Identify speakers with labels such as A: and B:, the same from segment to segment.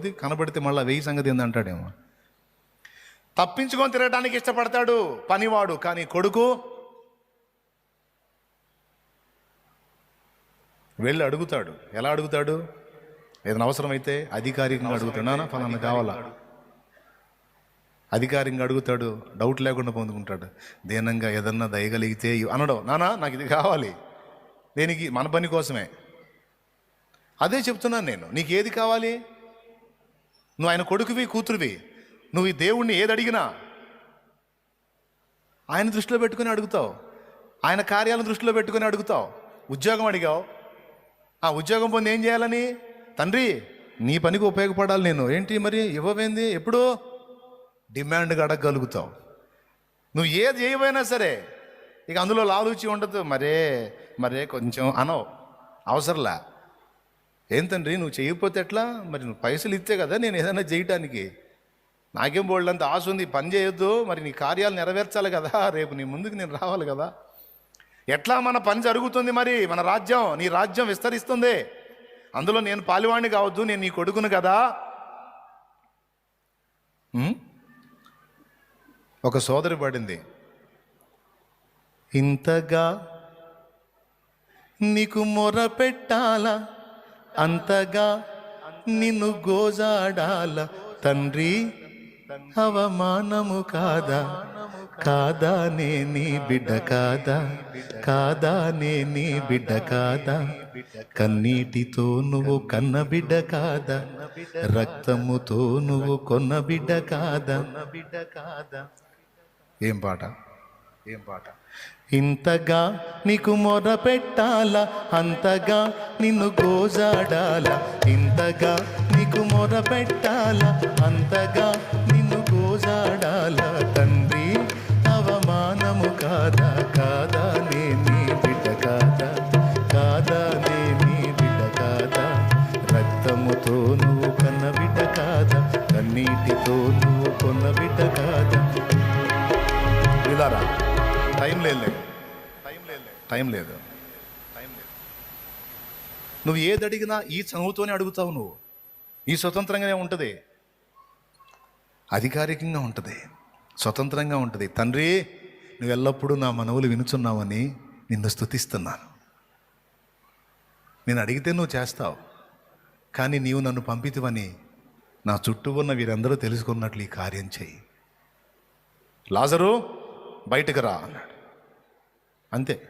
A: కనబడుతుంది కనబడితే మళ్ళీ వెయ్యి సంగతి ఏందంటాడేమో. తప్పించుకొని తిరగడానికి ఇష్టపడతాడు పనివాడు కానీ కొడుకు వెళ్ళి అడుగుతాడు. ఎలా అడుగుతాడు? ఏదైనా అవసరమైతే అధికారికంగా అడుగుతాడు. ఫలానా కావాలా? అధికారికంగా అడుగుతాడు. డౌట్ లేకుండా పొందుకుంటాడు. దీనంగా ఏదన్నా దయగలిగితే అనడం. నానా నాకు ఇది కావాలి. దేనికి? మన పని కోసమే. అదే చెప్తున్నాను నేను. నీకు ఏది కావాలి? నువ్వు ఆయన కొడుకువి కూతురువి. నువ్వు ఈ దేవుణ్ణి ఏది అడిగినా ఆయన దృష్టిలో పెట్టుకుని అడుగుతావు. ఆయన కార్యాలను దృష్టిలో పెట్టుకుని అడుగుతావు. ఉద్యోగం అడిగావు. ఆ ఉద్యోగం పొంది ఏం చేయాలని? తండ్రి నీ పనికి ఉపయోగపడాలి నేను. ఏంటి మరి? ఇవ్వవేంది? ఎప్పుడు డిమాండ్గా అడగగలుగుతావు. నువ్వు ఏది చేయబోయినా సరే ఇక అందులో లాలూచి ఉండదు. మరే మరే కొంచెం అనవు. అవసరంలా. ఏం తండ్రి నువ్వు చేయకపోతే ఎట్లా? మరి నువ్వు పైసలు ఇస్తే కదా నేను ఏదైనా చేయటానికి. నాకేం బోళ్ళంత ఆశ ఉంది పని చేయొద్దు మరి నీ కార్యాలు నెరవేర్చాలి కదా రేపు నీ ముందుకు నేను రావాలి కదా. ఎట్లా మన పని జరుగుతుంది మరి? మన రాజ్యం నీ రాజ్యం విస్తరిస్తుంది. అందులో నేను పాలివాణ్ణి కావద్దు నేను నీ కొడుకును కదా. ఒక సోదరి పడింది. ఇంతగా నీకు మొర పెట్టాలా? అంతగా నిన్ను గోజాడాల తండ్రి. అవమానము కాదా? కాదా నే నీ బిడ్డ కాదా? కాదా నే నీ బిడ్డ కాదా? కన్నీటితో నువ్వు కన్న బిడ్డ కాదా? రక్తముతో నువ్వు కొన్న బిడ్డ కాదా? బిడ్డ కాదా ఏం పాట? ఏం పాట? ఇంతగా నీకు మొర పెట్టాల? అంతగా నిన్ను గోజాడాల? ఇంతగా నీకు మొర పెట్టాల? అంతగా నిన్ను గోజాడాల? తండ్రి అవమానము కాదా? కాదా? నే నీ బిడ్డ కాదా? కాదా? నే నీ బిడ్డ కాదా? రక్తముతో నువ్వు కన్న బిడ్డ కాదా? కన్నీటితో నువ్వు కొన్న బిడ్డ కాదా? ఇలారా టైం లేదు. టైం లేదు. టైం లేదు టైం లేదు నువ్వు ఏది అడిగినా ఈ చదువుతోనే అడుగుతావు నువ్వు. ఈ స్వతంత్రంగానే ఉంటుంది. అధికారికంగా ఉంటుంది. స్వతంత్రంగా ఉంటుంది. తండ్రి నువ్వు ఎల్లప్పుడూ నా మనవులు వినుచున్నావని నిన్ను స్తుతిస్తున్నాను. నేను అడిగితే నువ్వు చేస్తావు. కానీ నీవు నన్ను పంపితివని నా చుట్టూ ఉన్న వీరందరూ తెలుసుకున్నట్లు ఈ కార్యం చేయి లాజరు బయటకు రా అన్నాడు. అంతే.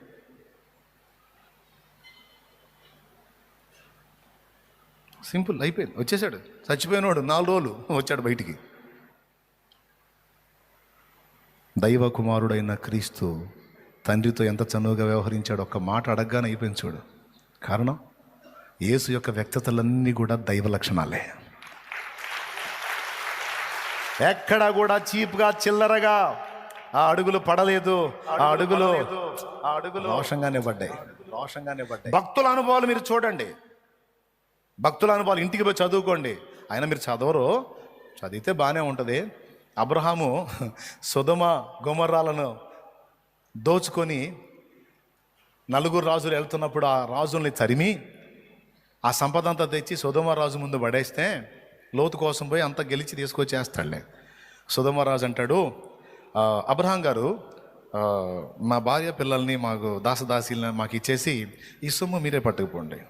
A: సింపుల్ అయిపోయింది. వచ్చేసాడు. చచ్చిపోయినవాడు నాలుగు రోజులు వచ్చాడు బయటికి. దైవ కుమారుడైన క్రీస్తు తండ్రితో ఎంత చనువుగా వ్యవహరించాడు ఒక్క మాట అడగగానే అయిపోయింది చూడు. కారణం? యేసు యొక్క వ్యక్తతలన్నీ కూడా దైవ లక్షణాలే. ఎక్కడ కూడా చీప్గా చిల్లరగా ఆ అడుగులు పడలేదు. ఆ అడుగులు ఆ అడుగులు రోషంగానే పడ్డాయి. రోషంగానే పడ్డాయి. భక్తుల అనుభవాలు మీరు చూడండి. భక్తుల అనుభవాలు ఇంటికి పోయి చదువుకోండి. అయినా మీరు చదవరు. చదివితే బాగానే ఉంటుంది. అబ్రహాము సుధమ గుమర్రాలను దోచుకొని నలుగురు రాజులు వెళ్తున్నప్పుడు ఆ రాజుల్ని తరిమి ఆ సంపద అంతా తెచ్చి సుధమ రాజు ముందు పడేస్తే లోతు కోసం పోయి అంతా గెలిచి తీసుకొచ్చేస్తాడులే. సుధమరాజు అంటాడు "ఆ, అబ్రహాం గారు మా భార్య పిల్లల్ని మాకు దాసదాసీలని మాకు ఇచ్చేసి ఈ సొమ్ము మీరే పట్టుకుపోండి.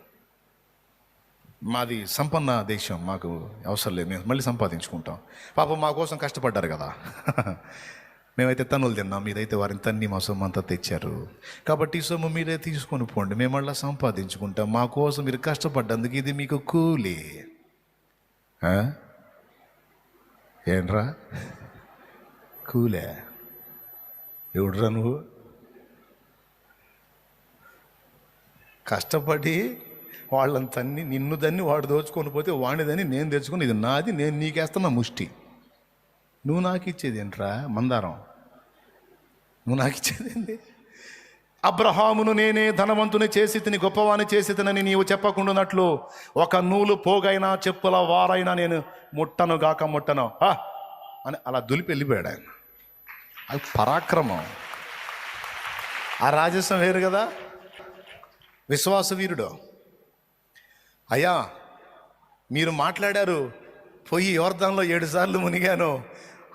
A: మాది సంపన్న దేశం మాకు అవసరం లేదు మేము మళ్ళీ సంపాదించుకుంటాం. పాపం మా కోసం కష్టపడ్డారు కదా. మేమైతే తన్నులు తిన్నాం మీరైతే వారిని తన్ని మా సొమ్ము అంతా తెచ్చారు. కాబట్టి ఈ సొమ్ము మీరే తీసుకొని పోండి మేము మళ్ళీ సంపాదించుకుంటాం. మా కోసం మీరు కష్టపడ్డందుకు ఇది మీకు కూలీ. ఏంట్రా? కూలే. ఎవడురా నువ్వు? కష్టపడి వాళ్ళని తన్ని నిన్ను దన్ని వాడు దోచుకొని పోతే వాడిదని నేను తెచ్చుకుని ఇది నాది నేను నీకేస్తున్న ముష్టి. నువ్వు నాకు ఇచ్చేది ఏంట్రా మందారం? నువ్వు నాకు ఇచ్చేది ఏంటి అబ్రహామును నేనే ధనవంతుని చేసి తిని గొప్పవాని చేసి తినని నీవు చెప్పకుండానట్లు ఒక నూలు పోగైనా చెప్పుల వారైనా నేను ముట్టను గాక ముట్టను. అని అలా దులిపి వెళ్ళిపోయాడు ఆయన. అది పరాక్రమం. ఆ రాజస్వం వేరు కదా? విశ్వాస వీరుడు అయ్యా మీరు మాట్లాడారు పోయి యోర్ధంలో ఏడు సార్లు మునిగాను.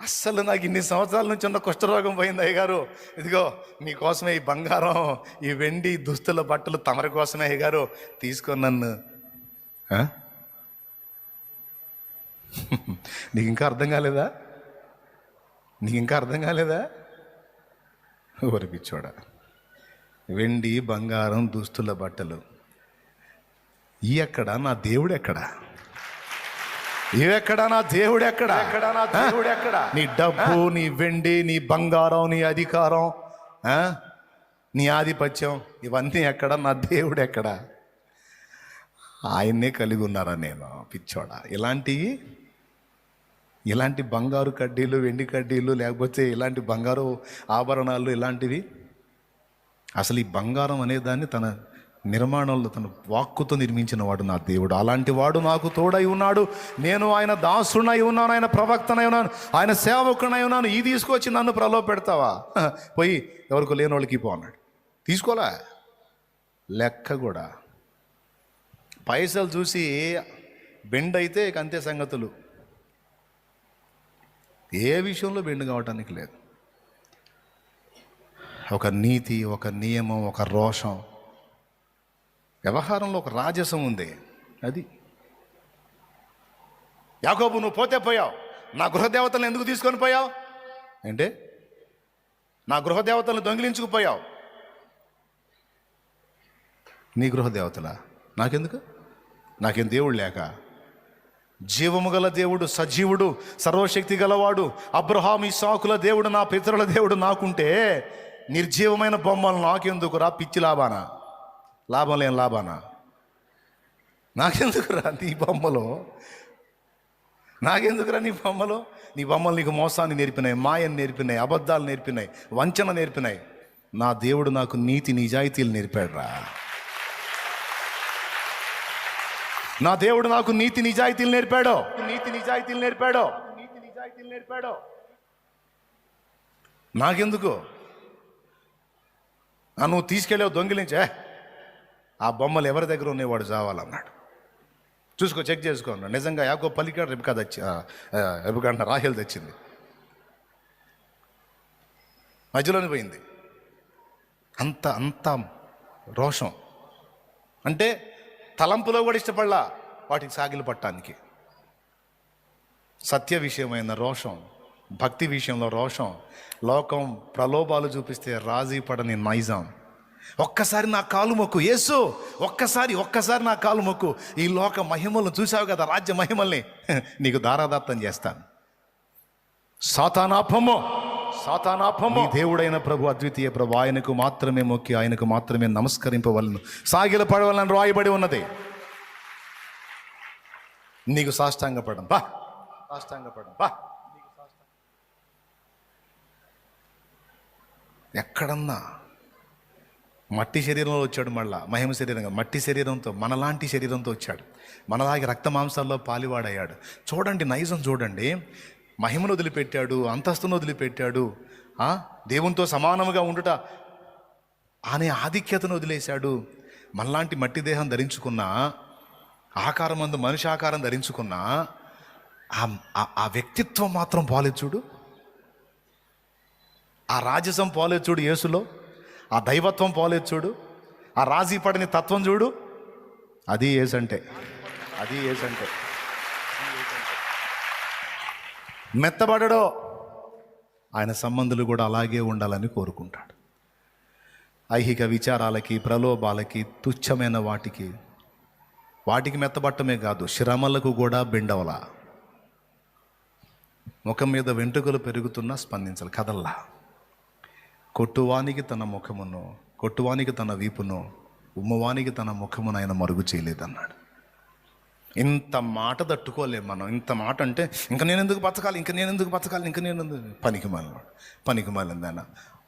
A: అస్సలు నాకు ఇన్ని సంవత్సరాల నుంచి ఉన్న కుష్ఠరోగం పోయింది అయ్యగారు. ఇదిగో మీకోసమే ఈ బంగారం ఈ వెండి దుస్తుల బట్టలు తమరి కోసమే అయ్యగారు. తీసుకొని నన్ను. నీకు ఇంకా అర్థం కాలేదా? నీకు ఇంకా అర్థం కాలేదా? ఓరి పిచ్చోడా. వెండి బంగారం దుస్తుల బట్టలు. ఈ ఎక్కడ? నా దేవుడు ఎక్కడ? ఇవెక్కడ నా దేవుడు ఎక్కడ? ఎక్కడ? నా దేవుడు ఎక్కడ? నీ డబ్బు నీ వెండి నీ బంగారం నీ అధికారం? నీ ఆధిపత్యం ఇవన్నీ ఎక్కడ? నా దేవుడు ఎక్కడ? ఆయన్నే కలిగి ఉన్నారా నేను? పిచ్చోడా. ఇలాంటివి ఇలాంటి బంగారు కడ్డీలు వెండి కడ్డీలు లేకపోతే ఇలాంటి బంగారు ఆభరణాలు ఇలాంటివి? అసలు ఈ బంగారం అనే దాన్ని తన నిర్మాణంలో తన వాక్కుతో నిర్మించిన వాడు నా దేవుడు. అలాంటి వాడు నాకు తోడై ఉన్నాడు. నేను ఆయన దాసునై ఉన్నాను ఆయన ప్రవక్తనై ఉన్నాను ఆయన సేవకునై ఉన్నాను. ఈ తీసుకొచ్చి నన్ను ప్రలో పెడతావా? పోయి ఎవరికి లేని వాళ్ళకి పో అన్నాడు. తీసుకోలే. లెక్క కూడా. పైసలు చూసి బెండ్ అయితే ఇక అంతే సంగతులు. ఏ విషయంలో బెండ్ కావటానికి లేదు. ఒక నీతి ఒక నియమం ఒక రోషం. వ్యవహారంలో ఒక రాజసం ఉంది. అది. యాకోబు నువ్వు పోతే పోయావు. నా గృహదేవతలను ఎందుకు తీసుకొని పోయావు? అంటే నా గృహదేవతలను దొంగిలించుకుపోయావు నీ గృహదేవతల? నాకెందుకు? నాకేం దేవుడు లేక? జీవము గల దేవుడు సజీవుడు సర్వశక్తి గలవాడు అబ్రహాం ఈ సాకుల దేవుడు నా పితరుల దేవుడు నాకుంటే నిర్జీవమైన బొమ్మలు నాకెందుకు రా పిచ్చి లాభానా? లాభం లేని లాభానా? నాకెందుకురా నీ బొమ్మలో? నాకెందుకురా నీ బొమ్మలో? నీ బొమ్మలు నీకు మోసాన్ని నేర్పినాయి మాయని నేర్పినాయి అబద్ధాలు నేర్పినాయి వంచన నేర్పినాయి. నా దేవుడు నాకు నీతి నిజాయితీలు నేర్పాడు రా నా దేవుడు నాకు నీతి నిజాయితీలు నేర్పాడు? నీతి నిజాయితీలు నేర్పాడు? నీతి నిజాయితీలు నేర్పాడు? నాకెందుకు? ఆ నువ్వు తీసుకెళ్ళావు దొంగిలించే ఆ బొమ్మలు ఎవరి దగ్గర ఉన్నవాడు చావాలన్నాడు. చూసుకో చెక్ చేసుకోండి నిజంగా యాకో పలికాడు రేపు తెచ్చి వచ్చి రేపు రాహేల్ తెచ్చింది. మధ్యలోనే పోయింది. అంత అంత రోషం. అంటే తలంపులో కూడా ఇష్టపడలా. వాటికి సాగిలు పట్టడానికి. సత్య విషయమైన రోషం భక్తి విషయంలో రోషం లోకం ప్రలోభాలు చూపిస్తే రాజీ పడని నైజాం. ఒక్కసారి నా కాలు మొక్కు. యేసు ఒక్కసారి ఒక్కసారి నా కాలు మొక్కు. ఈ లోక మహిమలను చూసావు కదా రాజ్య మహిమల్ని. నీకు దారాదత్తం చేస్తాను. సాతానాపమో. సాతానాపము. దేవుడైన ప్రభు అద్వితీయ ప్రభు ఆయనకు మాత్రమే మొక్కి ఆయనకు మాత్రమే నమస్కరింపవలను. సాగిల పడవలను రాయబడి ఉన్నది. నీకు సాష్టాంగపడం బా. సాష్టాంగపడం బా. ఎక్కడన్నా మట్టి శరీరంలో వచ్చాడు మళ్ళా. మహిమ శరీరంగా. మట్టి శరీరంతో మనలాంటి శరీరంతో వచ్చాడు. మనలాగే రక్త మాంసాల్లో పాలివాడయ్యాడు. చూడండి నైజం చూడండి. మహిమను వదిలిపెట్టాడు అంతస్తును వదిలిపెట్టాడు దేవునితో సమానముగా ఉండుట అనే ఆధిక్యతను వదిలేశాడు. మనలాంటి మట్టి దేహం ధరించుకున్న ఆకారం అందు మనిషి ఆకారం ధరించుకున్న ఆ- వ్యక్తిత్వం మాత్రం పాలిచ్చుడు చూడు. ఆ రాజసం పోలేచ్చుడు యేసులో. ఆ దైవత్వం పోలేదు చూడు. ఆ రాజీ పడని తత్వం చూడు. అది ఏసంటే అది ఏసంటే మెత్తబడడో ఆయన సంబంధులు కూడా అలాగే ఉండాలని కోరుకుంటాడు. ఐహిక విచారాలకి ప్రలోభాలకి తుచ్చమైన వాటికి వాటికి మెత్తబట్టమే కాదు శ్రమలకు కూడా బెండవలా. ముఖం మీద వెంట్రుకలు పెరుగుతున్నా స్పందించాలి కదల్లా. కొట్టువానికి తన ముఖమును కొట్టువానికి తన వీపును ఉమ్మవానికి తన ముఖమును ఆయన మరుగు చేయలేదన్నాడు. ఇంత మాట తట్టుకోలేం మనం. ఇంత మాట అంటే ఇంకా నేను ఎందుకు బతకాలి? ఇంకా నేను ఎందుకు బతకాలి? ఇంకా నేను ఎందుకు పనికి మాలినాడు పనికి మాలిందన్న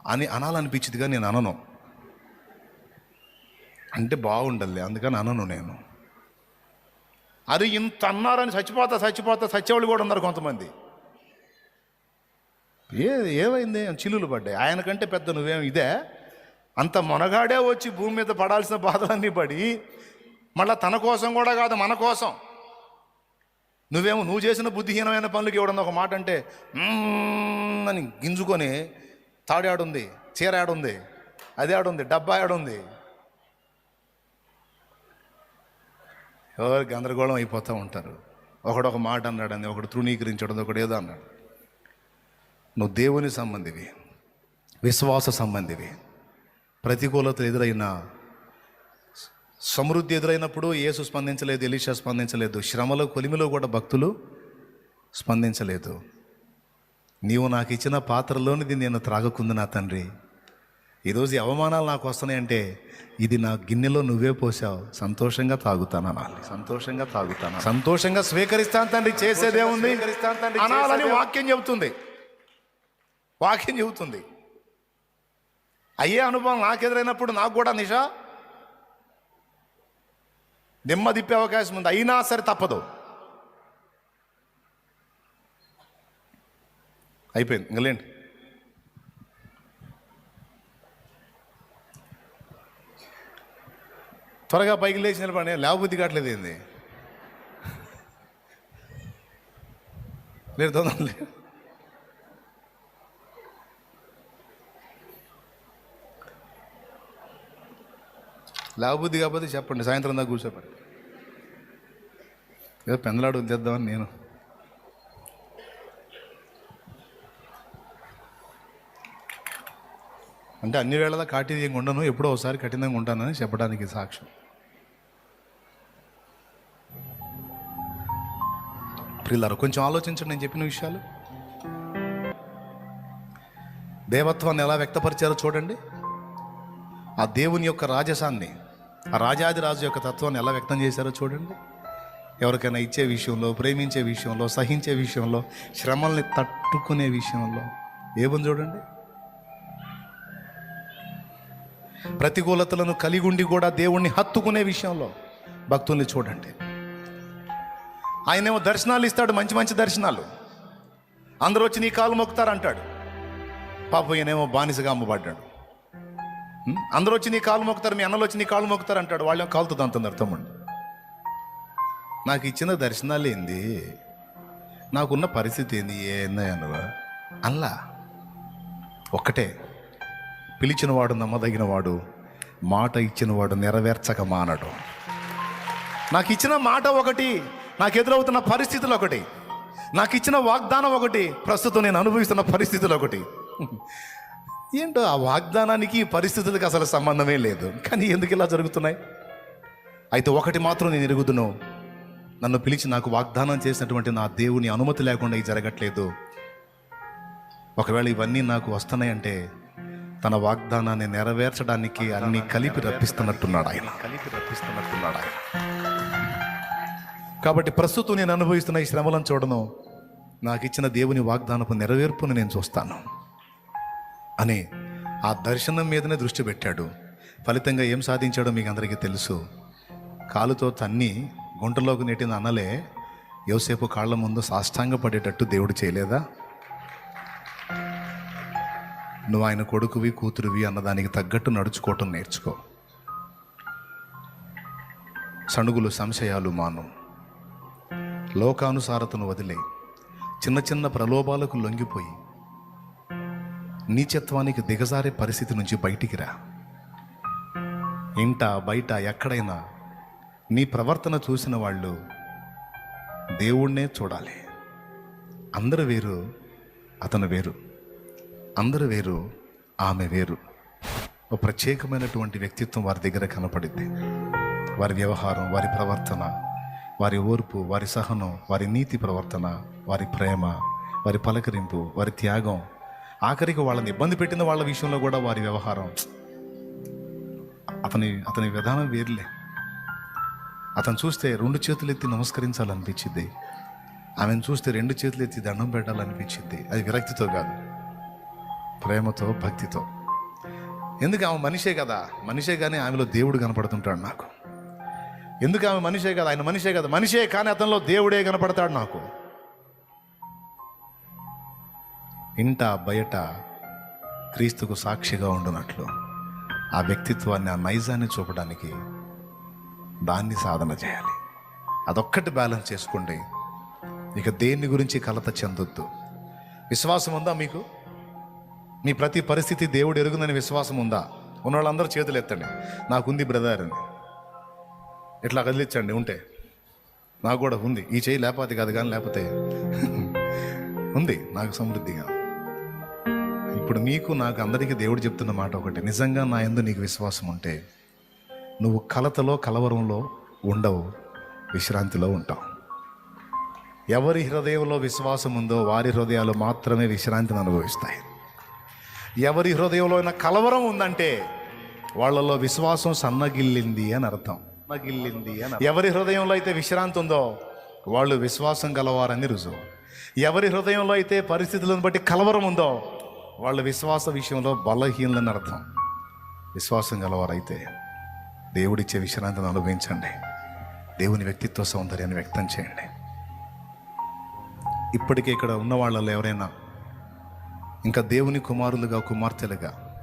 A: అని అనాలనిపించిందిగా నేను అనను. అంటే బాగుండాలి అందుకని అనను నేను. అది ఇంత అన్నారని చచ్చిపోతా చచ్చిపోతా చచ్చేవాళ్ళు కూడా ఉన్నారు కొంతమంది. ఏ ఏమైంది? చిల్లులు పడ్డాయి. ఆయన కంటే పెద్ద నువ్వేం ఇదే? అంత మొనగాడే వచ్చి భూమి మీద పడాల్సిన బాధలన్నీ పడి మళ్ళా తన కోసం కూడా కాదు మన కోసం. నువ్వేమో నువ్వు చేసిన బుద్ధిహీనమైన పనులకి ఇవ్వడం ఒక మాట అంటే అని గింజుకొని తాడాడుంది చీర ఆడుంది అది ఆడుంది డబ్బా ఆడుంది. ఎవరు గందరగోళం అయిపోతూ ఉంటారు. ఒకడొక మాట అన్నాడని ఒకడు తృణీకరించడం ఒకడు ఏదో అన్నాడు. నువ్వు దేవుని సంబంధివి విశ్వాస సంబంధివి ప్రతికూలత ఎదురైన సమృద్ధి ఎదురైనప్పుడు యేసు స్పందించలేదు ఎలీషా స్పందించలేదు శ్రమలో కొలిమిలో కూడా భక్తులు స్పందించలేదు. నీవు నాకు ఇచ్చిన పాత్రలోనిది నేను త్రాగకుంది నా తండ్రి. ఈరోజు అవమానాలు నాకు వస్తున్నాయంటే ఇది నా గిన్నెలో నువ్వే పోసావు సంతోషంగా తాగుతాను అనాలి. సంతోషంగా తాగుతాను సంతోషంగా స్వీకరిస్తాను తండ్రి చేసేదేముంది అనాలని వాక్యం చెబుతుంది. వాక్యం చెబుతుంది. అయ్యే అనుభవం నాకు ఎదురైనప్పుడు నాకు కూడా నిషా దిమ్మ అవకాశం ఉంది. అయినా సరే తప్పదు. అయిపోయింది. ఇంకలేండి త్వరగా పైకి లేచి నిలబడి లేవబుద్ధి కావట్లేదు ఏంది? లేదు తొందరలే లేవబుద్ధి కాకపోతే చెప్పండి. సాయంత్రం దాకా కూర్చోపండి ఏదో పెందలాడు వదిలేద్దామని నేను. అంటే అన్ని వేళలా కాఠిన్యంగా ఉండను ఎప్పుడో ఒకసారి కఠినంగా ఉంటానని చెప్పడానికి సాక్ష్యం. ప్రిల్లరు కొంచెం ఆలోచించండి నేను చెప్పిన విషయాలు. దేవత్వాన్ని ఎలా వ్యక్తపరిచారో చూడండి. ఆ దేవుని యొక్క రాజసాన్ని ఆ రాజాది రాజు యొక్క తత్వాన్ని ఎలా వ్యక్తం చేశారో చూడండి. ఎవరికైనా ఇచ్చే విషయంలో ప్రేమించే విషయంలో సహించే విషయంలో శ్రమల్ని తట్టుకునే విషయంలో. ఏముంది చూడండి. ప్రతికూలతలను కలిగి ఉండి కూడా దేవుణ్ణి హత్తుకునే విషయంలో భక్తుల్ని చూడండి. ఆయనేమో దర్శనాలు ఇస్తాడు మంచి మంచి దర్శనాలు. అందరూ వచ్చి నీ కాలు మొక్కుతారంటాడు. పాప ఈయనేమో బానిసగా అమ్మబడ్డాడు. అందరూ వచ్చి నీ కాలు మొక్కుతారు మీ అన్నలు వచ్చి నీ కాలు మొక్కుతారు అంటాడు వాళ్ళేమో కాలుతో అర్థం అండి నాకు ఇచ్చిన దర్శనాలు ఏంది నాకున్న పరిస్థితి ఏంది ఏందయ్యనువా అల్లా ఒక్కటే. పిలిచినవాడు నమ్మదగినవాడు మాట ఇచ్చినవాడు నెరవేర్చక మానడు. నాకు ఇచ్చిన మాట ఒకటి నాకు ఎదురవుతున్న పరిస్థితులు ఒకటి నాకు ఇచ్చిన వాగ్దానం ఒకటి ప్రస్తుతం నేను అనుభవిస్తున్న పరిస్థితులు ఒకటి. ఏంటో ఆ వాగ్దానానికి పరిస్థితులకు అసలు సంబంధమే లేదు. కానీ ఎందుకు ఇలా జరుగుతున్నాయి? అయితే ఒకటి మాత్రం నేను ఎరుగుతున్నాను నన్ను పిలిచి నాకు వాగ్దానం చేసినటువంటి నా దేవుని అనుమతి లేకుండా ఇది జరగట్లేదు. ఒకవేళ ఇవన్నీ నాకు వస్తున్నాయంటే తన వాగ్దానాన్ని నెరవేర్చడానికి అన్ని కలిపి రప్పిస్తున్నట్టున్నాడు ఆయన. కలిపి రప్పిస్తున్నట్టున్నాడు ఆయన. కాబట్టి ప్రస్తుతం నేను అనుభవిస్తున్న ఈ శ్రమలను చూడను. నాకు ఇచ్చిన దేవుని వాగ్దానపు నెరవేర్పును నేను చూస్తాను అని ఆ దర్శనం మీదనే దృష్టి పెట్టాడు. ఫలితంగా ఏం సాధించాడో మీకు అందరికీ తెలుసు. కాలుతో తన్ని గుంటలోకి నెట్టిన అన్నలే యోసేపు కాళ్ళ ముందు సాష్టాంగ పడేటట్టు దేవుడు చేయలేదా? నువ్వు ఆయన కొడుకువి కూతురువి అన్నదానికి తగ్గట్టు నడుచుకోవటం నేర్చుకో. సణుగులు సంశయాలు మాను. లోకానుసారతను వదిలే. చిన్న చిన్న ప్రలోభాలకు లొంగిపోయి. నీచత్వానికి దిగజారే పరిస్థితి నుంచి బయటికి రా. ఇంట బయట ఎక్కడైనా నీ ప్రవర్తన చూసిన వాళ్ళు దేవుణ్ణే చూడాలి. అందరు వేరు అతను వేరు. అందరు వేరు ఆమె వేరు. ఒక ప్రత్యేకమైనటువంటి వ్యక్తిత్వం వారి దగ్గర కనపడింది. వారి వ్యవహారం వారి ప్రవర్తన వారి ఓర్పు వారి సహనం వారి నీతి ప్రవర్తన వారి ప్రేమ వారి పలకరింపు వారి త్యాగం. ఆఖరికి వాళ్ళని ఇబ్బంది పెట్టిన వాళ్ళ విషయంలో కూడా వారి వ్యవహారం అతని అతని విధానం వేరులే. అతను చూస్తే రెండు చేతులు ఎత్తి నమస్కరించాలనిపించింది ఆమెను చూస్తే రెండు చేతులు ఎత్తి దండం పెట్టాలనిపించింది అది విరక్తితో కాదు ప్రేమతో భక్తితో. ఎందుకు ఆమె మనిషే కదా? మనిషే కానీ ఆమెలో దేవుడు కనపడుతుంటాడు నాకు. ఎందుకు ఆమె మనిషే కదా? ఆయన మనిషే కదా? మనిషే కానీ అతనిలో దేవుడే కనపడతాడు నాకు. ఇంట బయట క్రీస్తుకు సాక్షిగా ఉండునట్లు ఆ వ్యక్తిత్వాన్ని ఆ నైజాన్ని చూపడానికి దాన్ని సాధన చేయాలి. అదొక్కటి బ్యాలెన్స్ చేసుకోండి. ఇక దేన్ని గురించి కలత చెందొద్దు. విశ్వాసం ఉందా మీకు? మీ ప్రతి పరిస్థితి దేవుడు ఎరుగుందని విశ్వాసం ఉందా? ఉన్న వాళ్ళందరూ చేతులు ఎత్తండి. నాకుంది బ్రదర్ అని. ఇట్లా కదిలించండి ఉంటే. నాకు కూడా ఉంది. ఈ చేయి లేకపోతే కాదు కానీ లేకపోతే ఉంది. నాకు సమృద్ధిగా. ఇప్పుడు మీకు నాకు అందరికీ దేవుడు చెప్తున్న మాట ఒకటి. నిజంగా నా ఎందు నీకు విశ్వాసం ఉంటే నువ్వు కలతలో కలవరంలో ఉండవు విశ్రాంతిలో ఉంటావు. ఎవరి హృదయంలో విశ్వాసం ఉందో వారి హృదయాలు మాత్రమే విశ్రాంతిని అనుభవిస్తాయి. ఎవరి హృదయంలో అయినా కలవరం ఉందంటే వాళ్ళలో విశ్వాసం సన్నగిల్లింది అని అర్థం. సన్నగిల్లింది అని ఎవరి హృదయంలో అయితే విశ్రాంతి ఉందో వాళ్ళు విశ్వాసం గలవారని రుజువు. ఎవరి హృదయంలో అయితే పరిస్థితులను బట్టి కలవరం ఉందో వాళ్ళ విశ్వాస విషయంలో బలహీనలని అర్థం. విశ్వాసం గలవారైతే దేవుడిచ్చే విశ్రాంతిని అనుభవించండి. దేవుని వ్యక్తిత్వ సౌందర్యాన్ని వ్యక్తం చేయండి. ఇప్పటికే ఇక్కడ ఉన్న వాళ్ళలో ఎవరైనా ఇంకా దేవుని కుమారులుగా కుమార్తెలుగా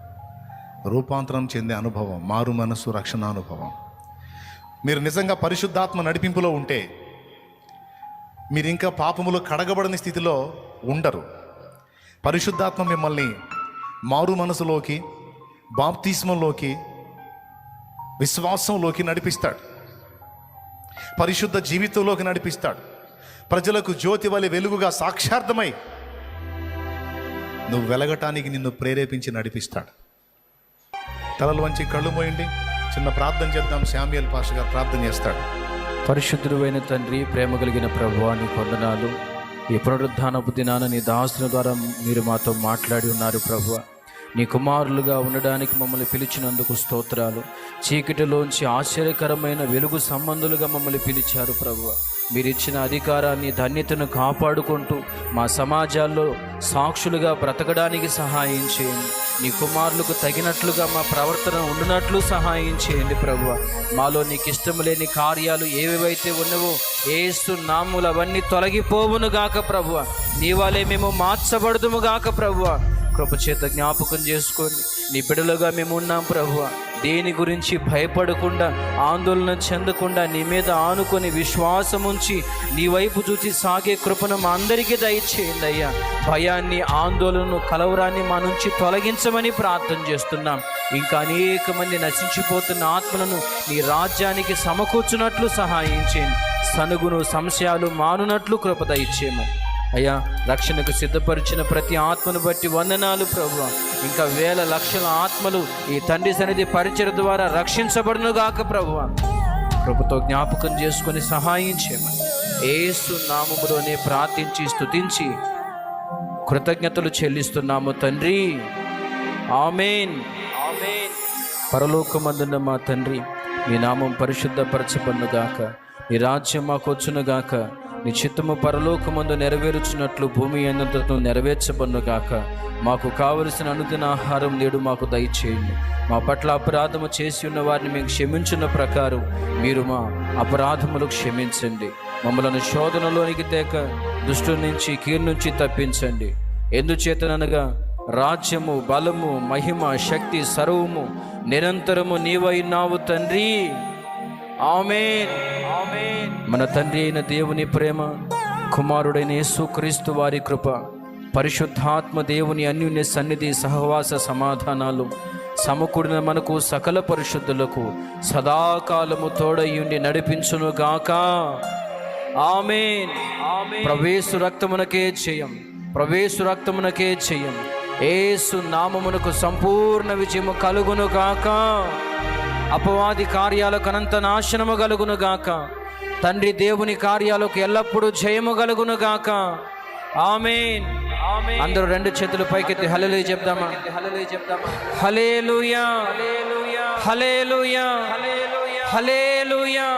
A: రూపాంతరం చెందే అనుభవం మారు మనసు రక్షణ అనుభవం మీరు నిజంగా పరిశుద్ధాత్మ నడిపింపులో ఉంటే మీరు ఇంకా పాపములో కడగబడని స్థితిలో ఉండరు. పరిశుద్ధాత్మ మిమ్మల్ని మారు మనసులోకి బాప్తిస్మంలోకి విశ్వాసంలోకి నడిపిస్తాడు. పరిశుద్ధ జీవితంలోకి నడిపిస్తాడు. ప్రజలకు జ్యోతి వలె వెలుగుగా సాక్షార్థమై నువ్వు వెలగటానికి నిన్ను ప్రేరేపించి నడిపిస్తాడు. తలలు వంచి కళ్ళు మోయండి. చిన్న ప్రార్థన చేద్దాం. శామ్యుయల్ పాష గారు ప్రార్థన చేస్తాడు.
B: పరిశుద్ధుడైన తండ్రి ప్రేమ కలిగిన ప్రభువాన్ని పొందనాలు ఈ పునరుద్ధానపు దినాన నీ దాసుల ద్వారా మీరు మాతో మాట్లాడి ఉన్నారు ప్రభువ. నీ కుమారులుగా ఉండడానికి మమ్మల్ని పిలిచినందుకు స్తోత్రాలు. చీకటిలోంచి ఆశ్చర్యకరమైన వెలుగు సంబంధులుగా మమ్మల్ని పిలిచారు ప్రభువ. మీరు ఇచ్చిన అధికారాన్ని ధన్యతను కాపాడుకుంటూ మా సమాజాల్లో సాక్షులుగా బ్రతకడానికి సహాయం చేయండి. నీ కుమారులకు తగినట్లుగా మా ప్రవర్తన ఉండినట్లు సహాయం చేయండి ప్రభువ. మాలో నీకు ఇష్టం లేని కార్యాలు ఏవేవైతే ఉన్నవో ఏస్తు నాములు అవన్నీ తొలగిపోవును గాక ప్రభువ. నీ వాళ్ళే మేము మార్చబడదుము గాక ప్రభువ. కృపచేత జ్ఞాపకం చేసుకోండి. నీ బిడలుగా మేము ఉన్నాం ప్రభువ. దేని గురించి భయపడకుండా ఆందోళన చెందకుండా నీ మీద ఆనుకొని విశ్వాసం ఉంచి నీ వైపు చూసి సాగే కృపను మా అందరికీ దయచేయండి అయ్యా. భయాన్ని ఆందోళనను కలవరాన్ని మా నుంచి తొలగించమని ప్రార్థన చేస్తున్నాం. ఇంకా అనేక మంది నశించిపోతున్న ఆత్మలను నీ రాజ్యానికి సమకూర్చున్నట్లు సహాయం చేయండి. సనుగును సంశయాలు మానునట్లు కృప దయచేయము అయ్యా రక్షణకు సిద్ధపరిచిన ప్రతి ఆత్మను బట్టి వందనాలు ప్రభు. ఇంకా వేల లక్షల ఆత్మలు ఈ తండ్రి సన్నిధి పరిచయ ద్వారా రక్షించబడును గాక ప్రభు. కృపతో జ్ఞాపకం చేసుకొని సహాయం చేయమని. ఏసు నామములోనే ప్రార్థించి స్తుతించి కృతజ్ఞతలు చెల్లిస్తున్నాము తండ్రి. ఆమెన్. ఆమెన్. పరలోకమందున్న మా తండ్రి నీ నామం పరిశుద్ధపరచబడునుగాక నీ రాజ్యం మాకు వచ్చునుగాక నీ చిత్తము పరలోకమందు నెరవేరుచున్నట్లు భూమి అందంతటను నెరవేర్చబను గాక మాకు కావలసిన అనుదిన ఆహారం నేడు మాకు దయచేయండి. మా పట్ల అపరాధము చేసి ఉన్న వారిని మేము క్షమించిన ప్రకారం మీరు మా అపరాధములు క్షమించండి. మమ్మలను శోధనలోనికి తేక దుష్టు నుంచి కీర్ నుంచి తప్పించండి. ఎందుచేతననగా రాజ్యము బలము మహిమ శక్తి సర్వము నిరంతరము నీవైనావు తండ్రి. ఆమె మన తండ్రి అయిన దేవుని ప్రేమ కుమారుడైన యేసుక్రీస్తు వారి కృప పరిశుద్ధాత్మ దేవుని అన్యున్య సన్నిధి సహవాస సమాధానాలు సమకూడిన మనకు సకల పరిశుద్ధులకు సదాకాలము తోడయ్యుండి నడిపించును గాక. ప్రవేశు రక్తమునకే చేయం ప్రవేశు రక్తమునకే చేయం ఏసు నామమునకు సంపూర్ణ విజయము కలుగును గాక. అపవాది కార్యాలకు అనంత నాశనము కలుగునుగాక గాక. తండ్రి దేవుని కార్యాలకు ఎల్లప్పుడూ జయము కలుగును గాక. ఆమేన్. అందరూ రెండు చేతులు పైకెత్తి హలలు చెప్దామా? Hallelujah hallelujah hallelujah